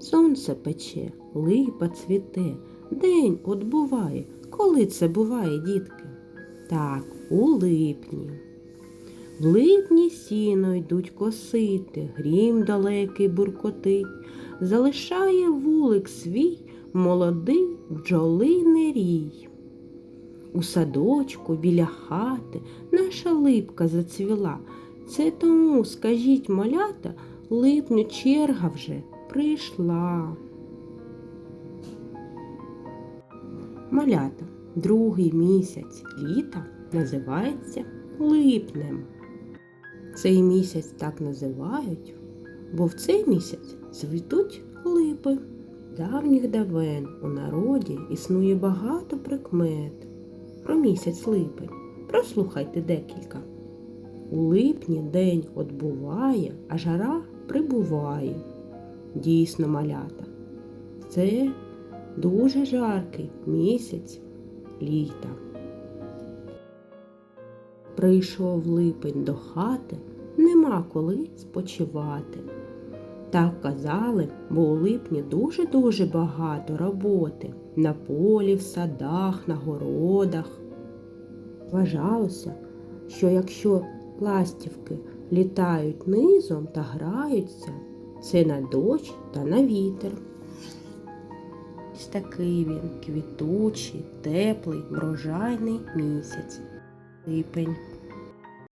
Сонце пече, липа цвіте, день от буває. Коли це буває, дітки? Так, у липні. В липні сіно йдуть косити, грім далекий буркотить, залишає вулик свій молодий бджолиний рій. У садочку біля хати наша липка зацвіла. Це тому, скажіть, малята, липню черга вже прийшла. Малята, другий місяць літа називається липнем. Цей місяць так називають, бо в цей місяць цвітуть липи. Давніх давен у народі існує багато прикмет про місяць липень. Прослухайте декілька. У липні день отбуває, а жара прибуває. Дійсно, малята. Це дуже жаркий місяць літа. Прийшов липень до хати, нема коли спочивати. Так казали, бо у липні дуже-дуже багато роботи на полі, в садах, на городах. Вважалося, що якщо ластівки літають низом та граються, це на дощ та на вітер. Ось такий він квітучий, теплий, врожайний місяць. Липень.